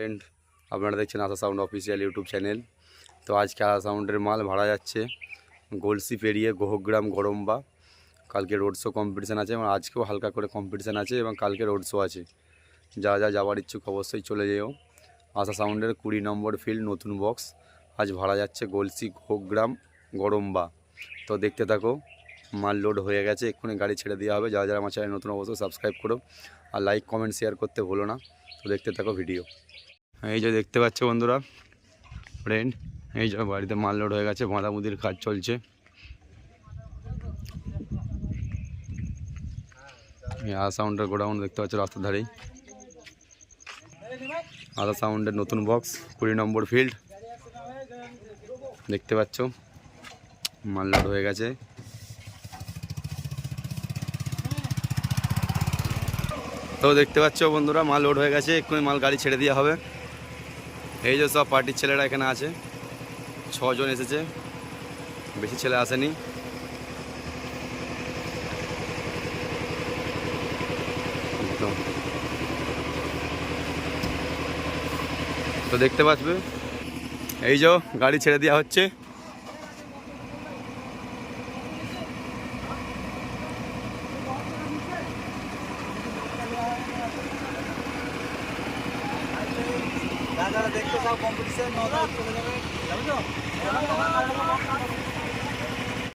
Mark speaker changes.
Speaker 1: Friend আপনারা দেখছেন Asha sound official YouTube channel তো আজকে আশা সাউন্ডের মাল ভাড়া যাচ্ছে গোলসি পেরিয়ে গোহগ্রাম গরম্বা কালকে রোড শো কম্পিটিশান আছে এবং আজকেও হালকা করে কম্পিটিশান আছে এবং কালকে রোড শো আছে। যা যা যাওয়ার ইচ্ছুক অবশ্যই চলে যেও। আশা সাউন্ডের কুড়ি নম্বর ফিল্ড নতুন বক্স আজ ভাড়া যাচ্ছে গোলসি গোহগ্রাম গরম্বা তো দেখতে থাকো, মাল লোড হয়ে গেছে, এক্ষুনি গাড়ি ছেড়ে দেওয়া হবে। যারা যারা আমার চ্যানেল নতুন, অবশ্যই সাবস্ক্রাইব করো। আর লাইক কমেন্ট শেয়ার করতে ভুলো না। তো দেখতে থাকো ভিডিও এই যে দেখতে পাচ্ছ বন্ধুরা ফ্রেন্ড এই যে বাড়িতে মাল লোড হয়ে গেছে বাঁধাবুদির কাজ চলছে। আদা সাউন্ডের গোডাউন দেখতে পাচ্ছ রাস্তার ধারেই। আদা সাউন্ডের নতুন বক্স কুড়ি নম্বর ফিল্ড দেখতে পাচ্ছ, মাল লোড হয়ে গেছে। তো দেখতে পাচ্ছ বন্ধুরা, মাল লোড হয়ে গেছে, এক্ষুনি মাল গাড়ি ছেড়ে দেওয়া হবে। এই যে সব পার্টির ছেলেরা এখানে আছে, ছজন এসেছে, বেশি ছেলে আসেনি। তো দেখতে পাচ্বে এই যে গাড়ি ছেড়ে দেওয়া হচ্ছে।
Speaker 2: যারা দেখতে চাও কম্পিটিশন নটা চলে যাবে যাবে